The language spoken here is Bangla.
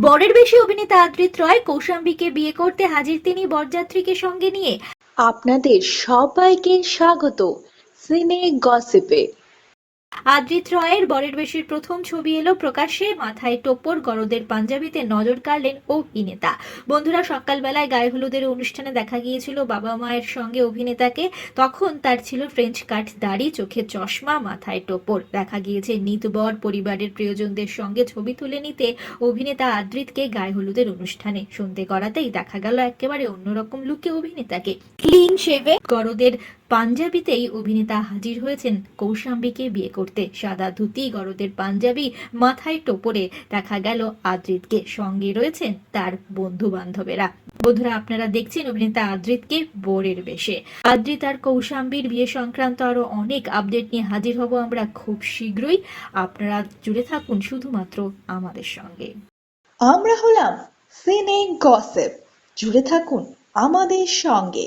বরের বেশি অভিনেতা আদ্রিত রয় কৌশাম্বীকে বিয়ে করতে হাজির তিনি বরযাত্রীকে সঙ্গে নিয়ে। আপনাদের সবাইকে স্বাগত। সিনে গসিপে। আদ্রিত রয়ের বরের বেশির প্রথম ছবি এলো প্রকাশ্যে, মাথায় টোপর, গরদের পাঞ্জাবিতে নজর কাড়লেন অভিনেতা। বন্ধুরা, সকালবেলায় গায়ে হলুদের অনুষ্ঠানে দেখা গিয়েছিল বাবা মায়ের সঙ্গে অভিনেতাকে। তখন তার ছিল ফ্রেঞ্চ কাট দাড়ি, চোখে চশমা, মাথায় টোপর। দেখা গিয়েছে নিতবর পরিবারের প্রিয়জনদের সঙ্গে ছবি তুলে নিতে অভিনেতা আদ্রিতকে গায়ে হলুদের অনুষ্ঠানে শুনতে করাতেই দেখা গেল একেবারে অন্যরকম লুকে অভিনেতাকে। ক্লিন শেভে গরদের পাঞ্জাবিতেই অভিনেতা হাজির হয়েছেন কৌশাম্বীকে বিয়ে করতে। সাদা ধুতি, গরদের পাঞ্জাবি মাথায় টোপরে দেখা গেল আদ্রিতকে। সঙ্গে রয়েছেন তার বন্ধু বান্ধবেরা বন্ধুরা, আপনারা দেখছেন অভিনেতা আদ্রিতকে বোরের বেশে। আদ্রিত আর কৌশাম্বীর বিয়ে সংক্রান্ত আরও অনেক আপডেট নিয়ে হাজির হব আমরা খুব শীঘ্রই। আপনারা জুড়ে থাকুন শুধুমাত্র আমাদের সঙ্গে। আমরা হলাম সিনে গসিপ। জুড়ে থাকুন আমাদের সঙ্গে।